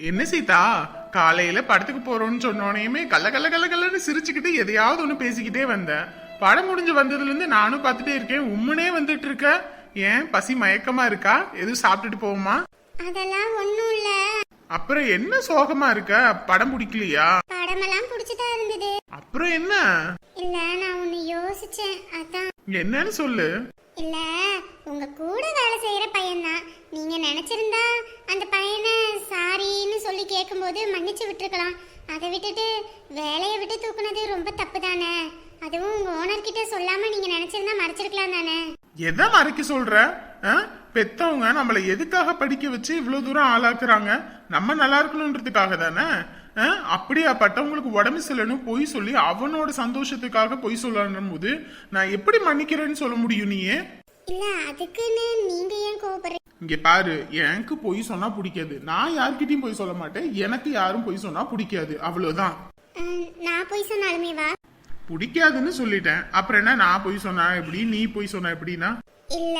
என்ன சீதா? காலையில படத்துக்கு போறோம்னு சொன்னோனையுமே கல்ல கல்ல கல்ல கல்லன்னு சிரிச்சுக்கிட்டு எதையாவது ஒண்ணு பேசிக்கிட்டே வந்தேன் படம் முடிஞ்சு வந்ததுல இருந்து நானும் பார்த்துட்டே இருக்கேன். உம்முனே வந்துட்டு இருக்க. ஏன்? பசி மயக்கமா இருக்கா? எதுவும் சாப்பிட்டுட்டு போவோமா? அதெல்லாம் ஒண்ணும் இல்ல. அப்புறம் என்ன சோகமா இருக்க? படம் பிடிக்கலையா? படமெல்லாம் பிடிச்சதா இருந்தது. அப்புறம் என்ன? இல்ல நான் ஒன்னு யோசிச்சேன். அதான். என்னன்னு சொல்லு. இல்ல உங்க கேட்கும்போது மன்னிச்சு விட்டுருக்கலாம். அதை விட்டுட்டு வேலையை விட்டு தூக்குனது ரொம்ப தப்பு தானே? அதுவும் உங்க ஓனர் கிட்ட சொல்லாம நீங்க நினைச்சிருந்தா மறைச்சிருக்கலாம் தானே? எதை மறைக்க சொல்ற? பெத்தவங்க நம்மளை எதுக்காக படிக்க வச்சு இவ்வளவு தூரம் ஆளாக்குறாங்க? நம்ம நல்லா இருக்கணுன்றதுக்காக தானே? அப்படியாப்பட்டவங்களுக்கு உடம்பு சரியில்லைன்னு பொய் சொல்லி அவனோட சந்தோஷத்துக்காக பொய் சொல்லணும் போது நான் எப்படி மன்னிக்கிறேன்னு சொல்ல முடியும் நீயே? இல்ல அதுக்குன்னு நீங்க ஏன் கோபப்படுறீங்க இங்க பாரு எனக்கு பொய் சொன்னா பிடிக்காது. நான் யார்கிட்டயும் பொய் சொல்ல மாட்டேன். எனக்கு யாரும் பொய் சொன்னா பிடிக்காது. அவ்வளவுதான். நான் போய் சொன்னாலுமே வா. பிடிக்காதுன்னு சொல்லிட்டேன். அப்புறம் என்ன? நான் பொய் சொன்னா எப்படி? நீ பொய் சொன்னா எப்படின்னா? இல்ல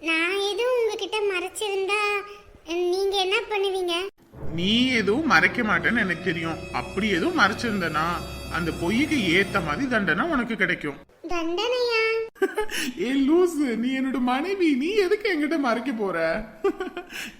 நான் எதுவும் உங்ககிட்ட மறைச்சிருந்தா நீங்க என்ன பண்ணுவீங்க? நீ எதுவும் மறைக்க மாட்டேன்னு எனக்கு தெரியும். அப்படி எதுவும் மறைச்சிருந்தனா அந்த பொய்யுக்கு ஏத்த மாதிரி தண்டனை உனக்கு கிடைக்கும். தண்டனையா? ஏ லூசு நீ என்னோட மனைவி நீ எதுக்கு என்கிட்ட மறைக்க போற?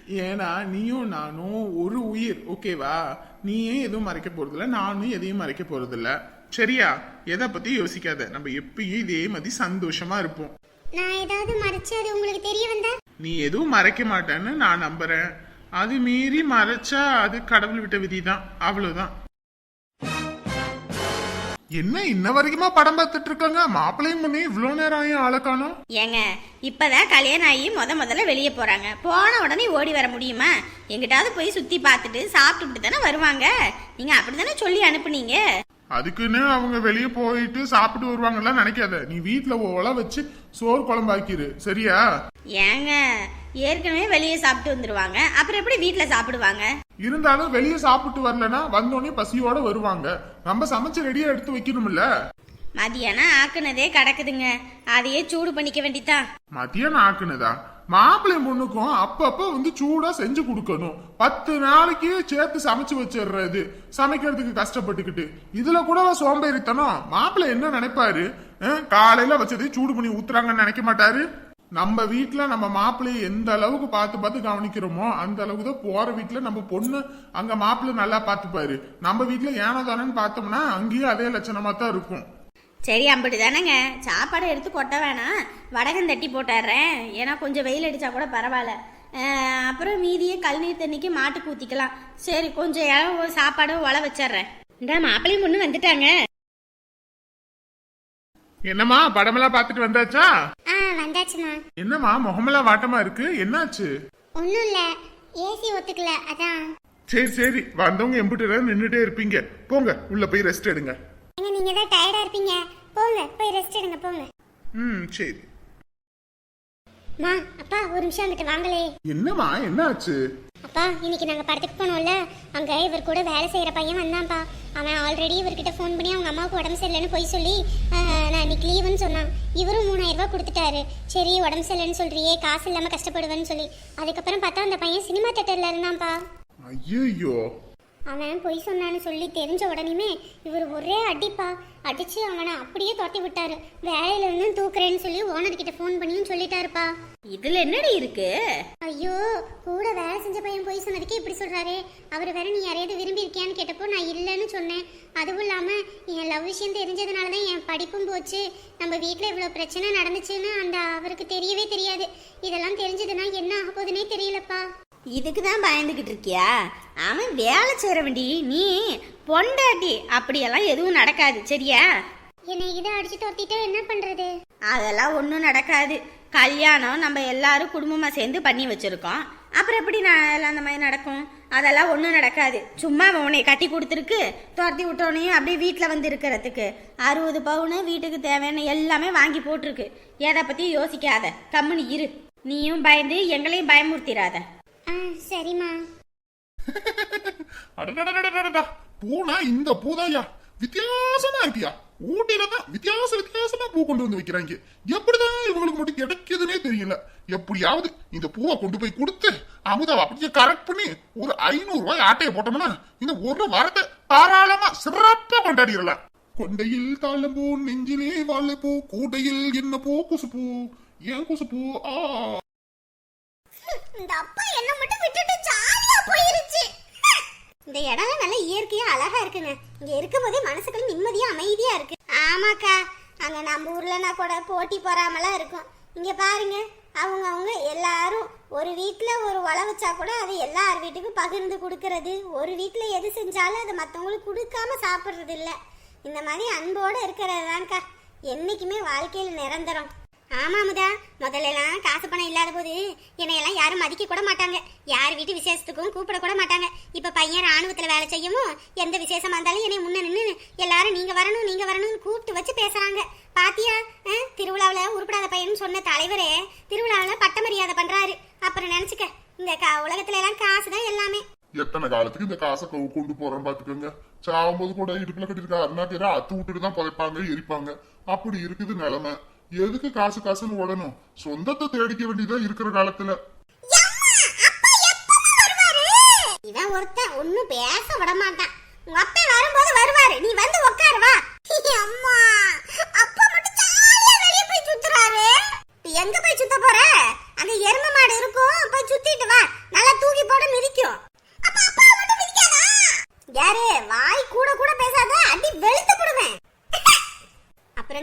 ஏன்னா நீயும் நானும் ஒரு உயிர் ஓகேவா? நீயும் எதுவும் மறைக்க போறதில்ல நானும் எதையும் மறைக்க போறதில்ல. சரியா? எதை பத்தி யோசிக்காத. நம்ம எப்பயும் இதே மாதிரி சந்தோஷமா இருப்போம். நான் ஏதாவது மறைச்சு அது உங்களுக்கு தெரிய வந்தா? நீ எதுவும் மறைக்க மாட்டேன்னு நான் நம்புறேன். அது மீறி மறைச்சா அது கடவுள் விட்ட விதிதான். அவ்வளவுதான். என்ன இன்ன வரைக்குமா படம் பார்த்துட்டு இருக்காங்க? மாப்பிள்ளையும் முன்னே இவ்வளவு நேரம் ஆயும் ஆளை காணோம். ஏங்க இப்பதான் கல்யாணம் ஆகி முத முதல்ல வெளியே போறாங்க. போன உடனே ஓடி வர முடியுமா? எங்கிட்டாவது போய் சுத்தி பார்த்துட்டு சாப்பிட்டுட்டு தானே வருவாங்க? நீங்க அப்படித்தானே சொல்லி அனுப்புனீங்க? அதுக்குன்னு அவங்க வெளியே போயிட்டு சாப்பிட்டு வருவாங்கலாம் நினைக்காத. நீ வீட்டுல ஒல வச்சு சோறு குழம்பாக்கிரு. சரியா? ஏங்க ஏற்கனவே வெளியே சாப்பிட்டு வந்துருவாங்க. அப்புறம் எப்படி வீட்டில் சாப்பிடுவாங்க? இருந்தாலும் வெளியே சாப்பிட்டு வரலன்னா வந்தோடனே பசியோட வருவாங்க. நம்ம சமைச்சு ரெடியா எடுத்து வைக்கணும்ல. மதியானம் ஆக்குனதே கிடக்குதுங்க. அதையே சூடு பண்ணிக்க வேண்டிதான் மதியானம் ஆக்குனதா? மாப்பிள்ளை பொண்ணுக்கும் அப்பப்ப வந்து சூடா செஞ்சு கொடுக்கணும். பத்து நாளைக்கு சேர்த்து சமைச்சு வச்சிடுறது. சமைக்கிறதுக்கு கஷ்டப்பட்டுக்கிட்டு. இதுல கூட சோம்பேறித்தனம். மாப்பிள்ளை என்ன நினைப்பாரு? காலையில வச்சதே சூடு பண்ணி ஊத்துறாங்கன்னு நினைக்க மாட்டாரு? நம்ம வீட்ல நம்ம மாப்பிள்ளைய எந்த அளவுக்கு பார்த்து பார்த்து கவனிக்கிறோமோ அந்த அளவுக்கு தான் போற வீட்ல நம்ம பொண்ணு அங்க மாப்பிள்ளை நல்லா பார்த்துப்பாரு. நம்ம வீட்ல ஏனோ தானேன்னு பார்த்தோம்னா அங்கேயும் அதே லட்சணமா தான் இருக்கும். சரி அம்பிட்டு தானேங்க. சாப்பாடை எடுத்து கொட்ட வேணாம். வடகம் தட்டி போட்டுறேன். ஏன்னா கொஞ்சம் வெயில் அடிச்சா கூட பரவாயில்ல. அப்புறம் மீதியே கழுநீர் தண்ணிக்கு மாட்டுக்கு ஊற்றிக்கலாம் சரி கொஞ்சம் இளவு சாப்பாடும் உழ வச்சிட்றேன். இந்த மாப்பிள்ளையும் பொண்ணு வந்துட்டாங்க. என்னம்மா படமெல்லாம் பார்த்துட்டு வந்தாச்சா? வந்தாச்சுமா என்னம்மா முகமெல்லாம் வாட்டமா இருக்கு? என்னாச்சு? ஒன்றும் இல்ல ஏசி ஒத்துக்கல அதான். சரி சரி வந்தவங்க எம்பிட்டு நின்றுட்டே இருப்பீங்க. போங்க உள்ள போய் ரெஸ்ட் எடுங்க. ஏங்க நீங்க தான் டயர்டா இருப்பீங்க. போங்க போய் ரெஸ்ட் எடுங்க போங்க. ம் சரி. மா அப்பா ஒரு நிமிஷம் அங்கிட்டு வாங்களே. என்னம்மா என்னாச்சு? அப்பா இன்னைக்கு நாங்கள் படத்துக்கு போனோம்ல அங்கே இவர் கூட வேலை செய்கிற பையன் வந்தான்ப்பா. அவன் ஆல்ரெடி இவர்கிட்ட ஃபோன் பண்ணி அவங்க அம்மாவுக்கு உடம்பு சரியில்லைன்னு போய் சொல்லி நான் இன்னைக்கு லீவுன்னு சொன்னான். இவரும் மூணாயிரம் கொடுத்துட்டாரு. சரி உடம்பு சரியில்லைன்னு சொல்றியே காசு இல்லாமல் கஷ்டப்படுவேன்னு சொல்லி. அதுக்கப்புறம் பார்த்தா அந்த பையன் சினிமா தேட்டரில் இருந்தான்ப்பா. ஐயோ அவன் பொய் சொன்னான்னு சொல்லி தெரிஞ்ச உடனேமே இவர் ஒரே அடிப்பா. அடிச்சு அவனை அப்படியே துரத்தி விட்டாரு. வேலையில இருந்து தூக்குறேன்னு சொல்லி ஓனர் கிட்ட ஃபோன் பண்ணியும் சொல்லிட்டாருப்பா. இதில் என்னடி இருக்கு? ஐயோ கூட வேலை செஞ்ச பையன் போய் சொன்னதுக்கே இப்படி சொல்றாரே. அவர் வேற நீ யாரையாவது விரும்பி இருக்கியான்னு கேட்டப்போ நான் இல்லைன்னு சொன்னேன். அதுவும் இல்லாம என் லவ் விஷயம் தெரிஞ்சதுனால தான் என் படிப்பும் போச்சு. நம்ம வீட்டில் இவ்வளோ பிரச்சனை நடந்துச்சுன்னு அந்த அவருக்கு தெரியவே தெரியாது. இதெல்லாம் தெரிஞ்சதுன்னா என்ன ஆக போகுதுன்னே தெரியலப்பா. இதுக்கு தான் பயந்துக்கிட்டு இருக்கியா? அவன் வேலை செய்கிற வண்டி நீ பொண்டாட்டி அப்படியெல்லாம் எதுவும் நடக்காது சரியா? என்னை இதை அடிச்சு துரத்திட்டா என்ன பண்றது? அதெல்லாம் ஒன்றும் நடக்காது. கல்யாணம் நம்ம எல்லாரும் குடும்பமாக சேர்ந்து பண்ணி வச்சுருக்கோம். அப்புறம் எப்படி நான் எல்லாம் அந்த மாதிரி நடக்கும்? அதெல்லாம் ஒன்றும் நடக்காது. சும்மா அவன் உன்னை கட்டி கொடுத்துருக்கு துரத்தி விட்டோன்னே அப்படியே வீட்டில் வந்து இருக்கிறதுக்கு. அறுபது பவுனு வீட்டுக்கு தேவையான எல்லாமே வாங்கி போட்டிருக்கு. எதை பற்றி யோசிக்காத. கம்முனு இரு. நீயும் பயந்து எங்களையும் பயமுறுத்திடாத ஆ சரிம்மா. அடடடடடடடா. பூனா இந்த பூதாயா? வித்தியாசமா இருக்கியா? ஊட்டியில தான் வித்தியாச வித்தியாசமா பூ கொண்டு வந்து வைக்கிறாங்க. எப்படிதான் இவங்களுக்கு மட்டும் கிடைக்குதுன்னே தெரியல. எப்படியாவது இந்த பூவை கொண்டு போய் கொடுத்து அமுதாவை அப்படியே கரெக்ட் பண்ணி ஒரு ஐநூறு ரூபாய் ஆட்டையை போட்டோம்னா இந்த ஒரு வாரத்தை தாராளமா சிறப்பா கொண்டாடிடலாம். கொண்டையில் தாழம்பூ நெஞ்சிலே வாழைப்பூ கூடையில் என்ன பூ? குசுப்பூ ஏன் குசுப்பூ ஆ. இந்த அப்பா என்ன மட்டும் விட்டுட்டு ஜாலியா போயிருச்சு. இந்த இடம் நல்ல இயற்கையா அழகா இருக்குங்க. இங்க இருக்கும்போதே மனசுக்குள்ள நிம்மதியா அமைதியா இருக்கு. ஆமாக்கா அங்க நம்ம ஊர்லனா கூட போட்டி போறாமலாம் இருக்கும். இங்க பாருங்க அவங்க அவங்க எல்லாரும் ஒரு வீட்டில் ஒரு உழ வச்சா கூட அதை எல்லார் வீட்டுக்கும் பகிர்ந்து கொடுக்கறது. ஒரு வீட்டில் எது செஞ்சாலும் அதை மற்றவங்களுக்கு கொடுக்காம சாப்பிட்றது இல்லை இந்த மாதிரி அன்போடு இருக்கிறது தான்க்கா. என்றைக்குமே வாழ்க்கையில் நிரந்தரம். ஆமா அமுதா. முதல்ல எல்லாம் காசு பணம் இல்லாத போது என்னையெல்லாம் யாரும் மதிக்க கூட மாட்டாங்க. யார் வீட்டு விசேஷத்துக்கும் கூப்பிட கூட மாட்டாங்க. இப்ப பையன் ராணுவத்துல வேலை செய்யவும் எந்த விசேஷமா இருந்தாலும் என்னை முன்ன நின்று எல்லாரும் நீங்க வரணும் நீங்க வரணும்னு கூப்பிட்டு வச்சு பேசுறாங்க. பாத்தியா? திருவிழாவில் உருப்படாத பையன் சொன்ன தலைவரே திருவிழாவில் பட்ட மரியாதை பண்றாரு. அப்புறம் நினைச்சுக்க இந்த கா- உலகத்துல எல்லாம் காசு தான் எல்லாமே. எத்தனை காலத்துக்கு இந்த காசை கொண்டு போறேன்னு பாத்துக்கோங்க. சாகும்போது கூட இடுப்புல கட்டிருக்க அருணா பேரை அத்து விட்டுட்டு தான் புதைப்பாங்க எரிப்பாங்க. அப்படி இருக்குது நிலைமை. எதுக்கு காசு காசுன்னு ஓடணும்? சொந்தத்தை தேடிக்க வேண்டியதா இருக்கிற காலத்துல. இவன் ஒருத்தன் ஒன்னும் பேச விட மாட்டான் உங்க அப்பா வரும்போது வருவாரு. நீ வந்து உட்காரு வா. அம்மா அப்பா மட்டும் ஜாலியா வெளிய போய் சுத்துறாரு. இப்ப எங்க போய் சுத்த போற? அங்க எருமை மாடு இருக்கும். போய் சுத்திட்டு வா. நல்லா தூக்கி போட மிதிக்கும். அப்ப யாரு வாய் கூட கூட பேசாத அடி வெளுத்து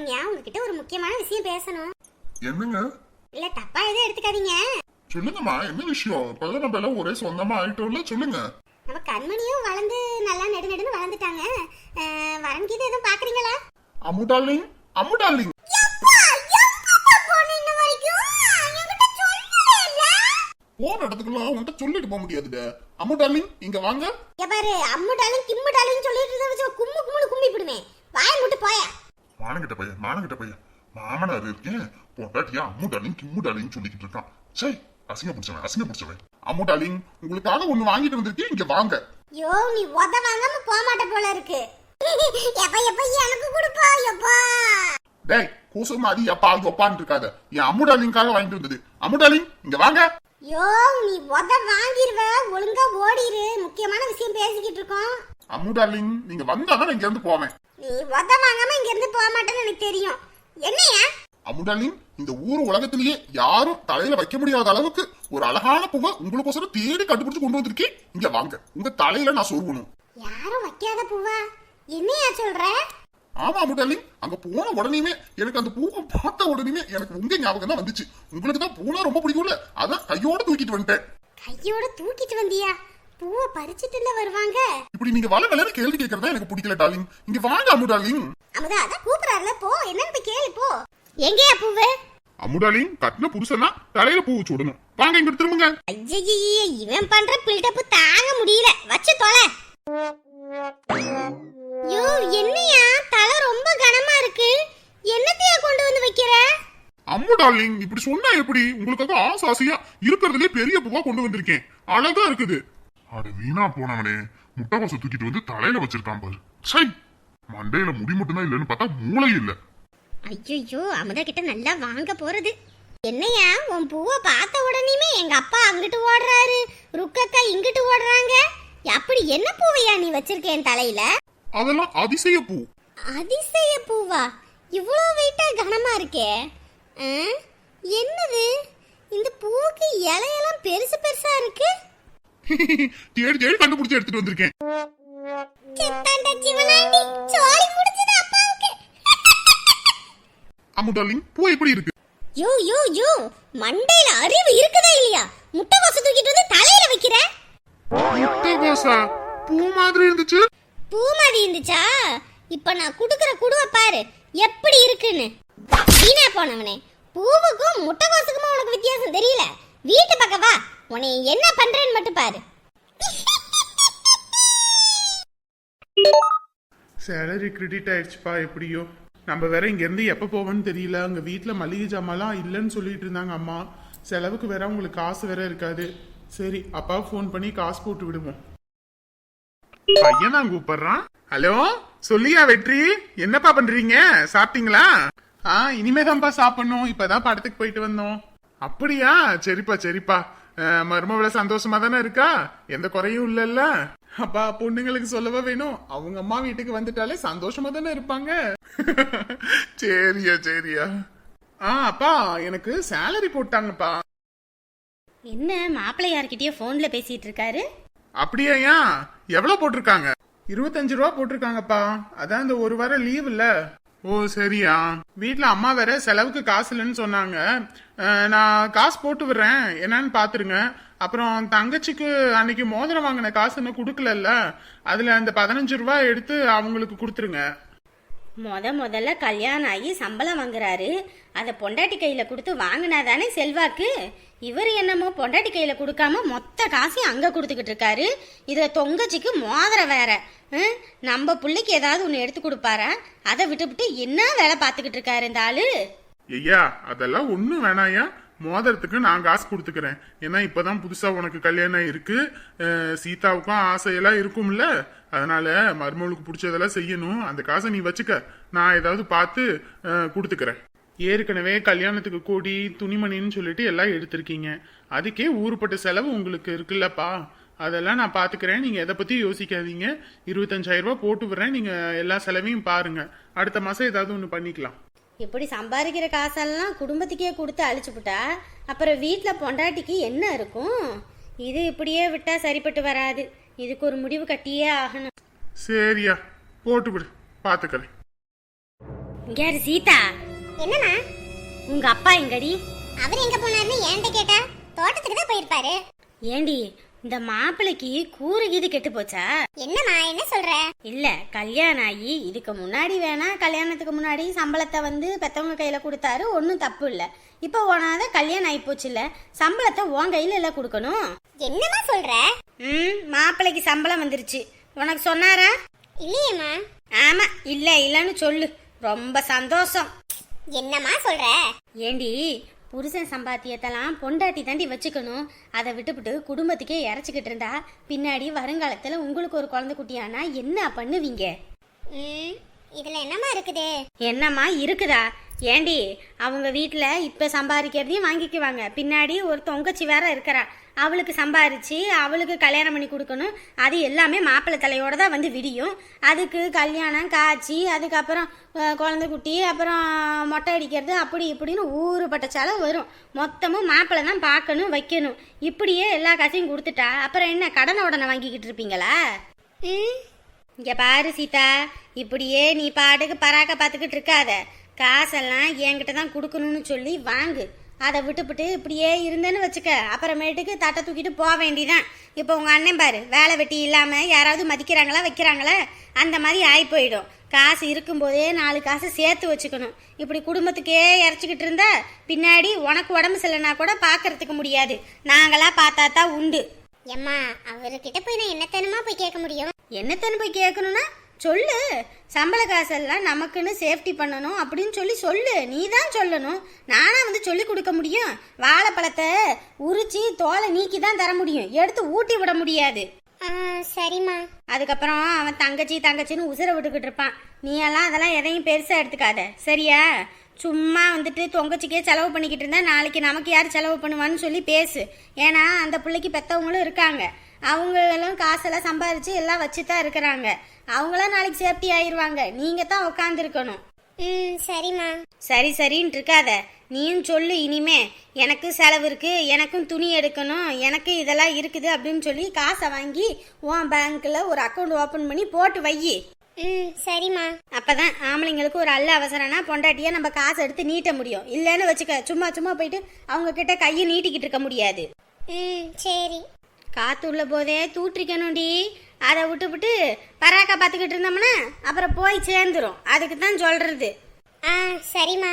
ஞா உங்ககிட்ட ஒரு முக்கியமான விஷயம் பேசணும். என்னங்க? இல்ல தப்பா எதுவும் எடுத்துக்காதீங்க. சொல்லுங்கம்மா என்ன விஷயம்? இப்பதான் நம்ம எல்லாம் ஒரே சொந்தமா ஆயிட்டோம்ல சொல்லுங்க. நம்ம கண்மணியும் வளர்ந்து நல்லா நெடு நெடுன்னு வளர்ந்துட்டாங்க. வரன் கீது எதுவும் பாக்குறீங்களா? Ammu darling Ammu darling. இடத்துக்குலாம் உன்கிட்ட சொல்லிட்டு போக முடியாதுடா. அம்மு டார்லிங் இங்க வாங்க. பாரு அம்முடாலும் கிம்முடாலும் சொல்லிட்டு இருந்தா வச்சு கும்மு கும்முனு கும்மி முட்டு போயா. மானங்கிட்ட பையன் மானங்கிட்ட பையன். மாமனார் இருக்கேன் பொண்டாட்டியா? அம்மு டார்லிங் கிம்மு டார்லிங் சொல்லிக்கிட்டு இருக்கான். சை அசிங்க பிடிச்சவன் அசிங்க பிடிச்சவன். அம்மு டார்லிங் உங்களுக்காக ஒண்ணு வாங்கிட்டு வந்திருக்கேன் இங்க வாங்க. யோ நீ உத வாங்காம போக மாட்ட போல இருக்கு. எப்ப எப்ப எனக்கு கொடுப்பா எப்பா? டேய் கூசு மாதிரி அப்பா ஒப்பான்னு இருக்காத. என் அம்மு டார்லிங்காக வாங்கிட்டு வந்தது. அம்மு டார்லிங் இங்க வாங்க. யோ நீ உத வாங்கிருவ ஒழுங்கா ஓடிரு. முக்கியமான விஷயம் பேசிக்கிட்டு இருக்கோம். அம்மு டார்லிங் நீங்க வந்தாதான் இங்க இருந்து போவேன். நீ உத வாங்காம இங்க இருந்து போக மாட்டேன்னு எனக்கு தெரியும். என்னையா? அம்மு டார்லிங் இந்த ஊர் உலகத்திலேயே யாரும் தலையில வைக்க முடியாத அளவுக்கு ஒரு அழகான பூவை உங்களுக்கோசரம் தேடி கண்டுபிடிச்சு கொண்டு வந்திருக்கேன் இங்க வாங்க. உங்க தலையில நான் சொருகணும். யாரும் வைக்காத பூவா. என்னையா சொல்ற? ஆமா அம்மு டார்லிங் அங்க போன உடனேயுமே எனக்கு அந்த பூவை பார்த்த உடனேயுமே எனக்கு உங்க ஞாபகம் தான் வந்துச்சு. உங்களுக்கு தான் பூனா ரொம்ப பிடிக்கும்ல. அதான் கையோட தூக்கிட்டு வந்துட்டேன். கையோட தூக்கிட்டு வந்தியா? பூவை பறிச்சிட்டு இல்ல வருவாங்க. இப்படி நீங்க வள வளர கேள்வி கேட்கறதா எனக்கு பிடிக்கல டார்லிங். இங்க வாங்க அம்மு டார்லிங். அமுதா அதான் கூப்பிடறாருல போ. என்னன்னு போய் கேளு போ. எங்கேயா பூவு? அம்மு டார்லிங் கட்டின புருஷனா தலையில பூ வச்சு விடணும். வாங்க இங்க திரும்புங்க ஐயய்யே இவன் பண்ற பில்டப் தாங்க முடியல. வச்சு தொலை. யோ என்னையா? தலை ரொம்ப கனமா இருக்கு. என்னத்தையா கொண்டு வந்து வைக்கிற? அம்மு டார்லிங் இப்படி சொன்னா எப்படி? உங்களுக்காக ஆசை ஆசையா இருக்கிறதுலே பெரிய பூவா கொண்டு வந்திருக்கேன். அழகா இருக்குது. அட வீணா போனவனே. முட்டைவாச தூக்கிட்டு வந்து தலையில வச்சிருக்கான் பாரு. சை மண்டையில முடி மட்டும் தான் இல்லைன்னு பார்த்தா மூளை இல்ல. ஐயோ அமுதா கிட்ட நல்லா வாங்க போறது. என்னையா உன் பூவை பார்த்த உடனேயுமே எங்க அப்பா அங்கிட்டு ஓடுறாரு. ருக்கக்கா இங்கிட்டு ஓடுறாங்க. அப்படி என்ன பூவையா நீ வச்சிருக்க என் தலையில? அதெல்லாம் அதிசய பூ. அதிசய பூவா? இவ்வளோ வெயிட்டா கனமா இருக்கே? என்னது? இந்த பூவுக்கு இலையெல்லாம் பெருசு பெருசா இருக்கு. தேடி தேடி கண்டுபிடிச்சு எடுத்துட்டு வந்திருக்கேன். அம்மு டார்லிங் பூ எப்படி இருக்கு? யோ யோ யோ மண்டையில அறிவு இருக்குதா இல்லையா? முட்டை வாச தூக்கிட்டு வந்து தலையில வைக்கிற முட்டைவாசா பூ மாதிரி இருந்துச்சு? பூ மாதிரி இருந்துச்சா? இப்ப நான் குடுக்குற குடுவை பாரு எப்படி இருக்குன்னு. வீணா போனவனே பூவுக்கும் முட்டைகோசுக்குமா உனக்கு வித்தியாசம் தெரியல? வீட்டு பக்கம் வா. உன்னை என்ன பண்றேன்னு மட்டும் பாரு. சேலரி கிரெடிட் ஆயிடுச்சுப்பா எப்படியோ. நம்ம வேற இங்க இருந்து எப்ப போவோம்னு தெரியல. அங்க வீட்டில் மளிகை ஜாமான்லாம் இல்லைன்னு சொல்லிட்டு இருந்தாங்க அம்மா. செலவுக்கு வேற உங்களுக்கு காசு வேற இருக்காது. சரி அப்பா ஃபோன் பண்ணி காசு போட்டு விடுவோம். பையன் தான் கூப்பிடுறான். ஹலோ சொல்லியா வெற்றி? என்னப்பா பண்றீங்க? சாப்பிட்டீங்களா? ஆ இனிமேதான்ப்பா சாப்பிடணும். இப்பதான் படத்துக்கு போயிட்டு வந்தோம். அப்படியா? சரிப்பா சரிப்பா. மருமவள சந்தோஷமா தானே இருக்கா? எந்த குறையும் இல்லல்ல. அப்பா பொண்ணுங்களுக்கு சொல்லவா வேணும்? அவங்க அம்மா வீட்டுக்கு வந்துட்டாலே சந்தோஷமா தானே இருப்பாங்க. சரியா சரியா. ஆ அப்பா எனக்கு சேலரி போட்டாங்கப்பா. என்ன மாப்பிள்ளை யார்கிட்டயோ ஃபோன்ல பேசிட்டு இருக்காரு? அப்படியா ஏன்? எவ்வளவு போட்டிருக்காங்க? இருபத்தஞ்சு ரூபா போட்டிருக்காங்கப்பா. அதான் இந்த ஒரு வாரம் லீவ் இல்ல ஓ சரியா. வீட்டில் அம்மா வேற செலவுக்கு காசு இல்லைன்னு சொன்னாங்க. நான் காசு போட்டு விடுறேன். என்னன்னு பார்த்துருங்க அப்புறம் தங்கச்சிக்கு அன்னைக்கு மோதிரம் வாங்கின காசு இன்னும் கொடுக்கலல்ல. அதில் அந்த பதினஞ்சு ரூபா எடுத்து அவங்களுக்கு கொடுத்துருங்க. முத முதல்ல கல்யாணம் ஆகி சம்பளம் வாங்குறாரு. அதை பொண்டாட்டி கையில் கொடுத்து வாங்கினா தானே செல்வாக்கு? இவர் என்னமோ பொண்டாட்டி கையில் கொடுக்காம மொத்த காசையும் அங்கே கொடுத்துக்கிட்டு இருக்காரு. இதில் தொங்கச்சிக்கு மோதிரம் வேற. நம்ம பிள்ளைக்கு ஏதாவது ஒன்று எடுத்து கொடுப்பாரா? அதை விட்டுவிட்டு என்ன வேலை பார்த்துக்கிட்டு இருக்காரு இந்த ஆளு? ஐயா அதெல்லாம் ஒன்றும் வேணாயா மோதிரத்துக்கு நான் காசு கொடுத்துக்கிறேன். ஏன்னா இப்போதான் புதுசாக உனக்கு கல்யாணம் இருக்கு சீதாவுக்கும் ஆசையெல்லாம் இருக்கும்ல. அதனால மருமகளுக்கு பிடிச்சதெல்லாம் செய்யணும். அந்த காசை நீ வச்சுக்க. நான் ஏதாவது பார்த்து கொடுத்துக்கிறேன். ஏற்கனவே கல்யாணத்துக்கு கொடி துணிமணின்னு சொல்லிட்டு எல்லாம் எடுத்திருக்கீங்க. அதுக்கே ஊருப்பட்ட செலவு உங்களுக்கு இருக்குல்லப்பா. அதெல்லாம் நான் பார்த்துக்கிறேன் நீங்கள் எதை பற்றியும் யோசிக்காதீங்க. இருபத்தஞ்சாயிரம் போட்டு விடுறேன். நீங்கள் எல்லா செலவையும் பாருங்கள் அடுத்த மாதம் ஏதாவது ஒன்று பண்ணிக்கலாம். இப்படி சம்பாதிக்கிற காசெல்லாம் குடும்பத்துக்கே கொடுத்து அழிச்சுப்புட்டா அப்புறம் வீட்டில் பொண்டாட்டிக்கு என்ன இருக்கும்? இது இப்படியே விட்டால் சரிப்பட்டு வராது. இதுக்கு ஒரு முடிவு கட்டியே ஆகணும். சரியா போட்டு விடு பாத்துக்கிறேன். இங்க யாரு சீதா. என்னம்மா? உங்க அப்பா எங்கடி? அவர் எங்க போனாருன்னு என்கிட்ட கேட்டா? தோட்டத்துக்கு தான் போயிருப்பாரு. ஏண்டி இந்த மாப்பிள்ளைக்கு கூறு கீது கெட்டு போச்சா? என்னம்மா என்ன சொல்ற? இல்ல கல்யாணம் ஆகி இதுக்கு முன்னாடி வேணா கல்யாணத்துக்கு முன்னாடி சம்பளத்தை வந்து பெத்தவங்க கையில கொடுத்தாரு ஒன்றும் தப்பு இல்ல. இப்போ உனாத கல்யாணம் ஆகி போச்சு இல்ல சம்பளத்தை உன் கையில இல்ல கொடுக்கணும். என்னம்மா சொல்ற? ம் மாப்பிள்ளைக்கு சம்பளம் வந்துருச்சு. உனக்கு சொன்னாரா? இல்லையேம்மா. ஆமா இல்ல இல்லன்னு சொல்லு. ரொம்ப சந்தோஷம். என்னம்மா சொல்ற? ஏண்டி புருஷன் சம்பாத்தியத்தெல்லாம் பொண்டாட்டி தாண்டி வச்சுக்கணும். அதை விட்டுவிட்டு குடும்பத்துக்கே இறச்சிக்கிட்டு இருந்தா பின்னாடி வருங்காலத்துல உங்களுக்கு ஒரு குழந்தை குட்டியானா என்ன பண்ணுவீங்க? இதுல என்னம்மா இருக்குது? என்னம்மா இருக்குதா? ஏண்டி அவங்க வீட்டில் இப்போ சம்பாதிக்கிறதையும் வாங்கிக்குவாங்க. பின்னாடி ஒரு தொங்கச்சி வேற இருக்கிறா. அவளுக்கு சம்பாரிச்சு அவளுக்கு கல்யாணம் பண்ணி கொடுக்கணும். அது எல்லாமே மாப்பிள்ளை தலையோட தான் வந்து விடியும். அதுக்கு கல்யாணம் காய்ச்சி அதுக்கப்புறம் குழந்தை குட்டி அப்புறம் மொட்டை அடிக்கிறது அப்படி இப்படின்னு ஊறுபட்ட செலவு வரும். மொத்தமும் மாப்பிள்ளை தான் பார்க்கணும் வைக்கணும். இப்படியே எல்லா காசையும் கொடுத்துட்டா அப்புறம் என்ன கடனை உடனே வாங்கிக்கிட்டு இருப்பீங்களா? ம். இங்க பாரு சீதா இப்படியே நீ பாட்டுக்கு பராக்க பார்த்துக்கிட்டு இருக்காத. காசெல்லாம் என்கிட்ட தான் கொடுக்கணும்னு சொல்லி வாங்கு. அதை விட்டுப்புட்டு இப்படியே இருந்தேன்னு வச்சுக்க. அப்புறமேட்டுக்கு தட்டை தூக்கிட்டு போக வேண்டிதான். இப்போ உங்க அண்ணன் பாரு வேலை வெட்டி இல்லாம யாராவது மதிக்கிறாங்களா வைக்கிறாங்களா? அந்த மாதிரி ஆகி போயிடும் காசு இருக்கும்போதே நாலு காசு சேர்த்து வச்சுக்கணும். இப்படி குடும்பத்துக்கே இறச்சிக்கிட்டு இருந்தா பின்னாடி உனக்கு உடம்பு சரியில்லைனா கூட பார்க்கறதுக்கு முடியாது. நாங்களா பார்த்தா தான் உண்டு. எம்மா அவர்கிட்ட போய் நான் என்னத்தனமா போய் கேட்க முடியும்? என்னத்தன்னு போய் கேட்கணும்னா சொல்லு. சம்பள காசெல்லாம் நமக்குன்னு சேஃப்டி பண்ணணும் அப்படின்னு சொல்லி சொல்லு. நீ தான் சொல்லணும். நானா வந்து சொல்லி கொடுக்க முடியும். வாழைப்பழத்தை உரிச்சு தோலை நீக்கி தான் தர முடியும். எடுத்து ஊட்டி விட முடியாது. சரிம்மா. அதுக்கப்புறம் அவன் தங்கச்சி தங்கச்சின்னு உசுரை விட்டுக்கிட்டு இருப்பான். நீ எல்லாம் அதெல்லாம் எதையும் பெருசா எடுத்துக்காத. சரியா? சும்மா வந்துட்டு தொங்கச்சிக்கே செலவு பண்ணிக்கிட்டு இருந்தா நாளைக்கு நமக்கு யார் செலவு பண்ணுவான்னு சொல்லி பேசு. ஏன்னா அந்த பிள்ளைக்கு பெத்தவங்களும் இருக்காங்க. அவங்களும் காசெல்லாம் சம்பாதிச்சு எல்லாம் வச்சு தான் இருக்கிறாங்க. அவங்களாம் நாளைக்கு சேஃப்டி ஆயிருவாங்க. நீங்க தான் உட்காந்துருக்கணும் ம் சரிம்மா. சரி சரின்னு இருக்காத. நீயும் சொல்லு இனிமே. எனக்கு செலவு இருக்கு எனக்கும் துணி எடுக்கணும் எனக்கு இதெல்லாம் இருக்குது அப்படின்னு சொல்லி காசை வாங்கி உன் பேங்க்ல ஒரு அக்கௌண்ட் ஓபன் பண்ணி போட்டு வை. ம் சரிம்மா. அப்பதான் ஆம்பளைங்களுக்கு ஒரு அல்ல அவசரம்னா பொண்டாட்டியா நம்ம காசை எடுத்து நீட்ட முடியும். இல்லைன்னு வச்சுக்க சும்மா சும்மா போயிட்டு அவங்க கிட்ட கையை நீட்டிக்கிட்டு இருக்க முடியாது. ம் சரி. காத்து உள்ள போதே தூற்றிக்கணும்டி. அதை விட்டுவிட்டு பராக்கா பார்த்துக்கிட்டு இருந்தோம்னா அப்புறம் போய் சேர்ந்துரும். அதுக்கு தான் சொல்றது. ஆ சரிம்மா.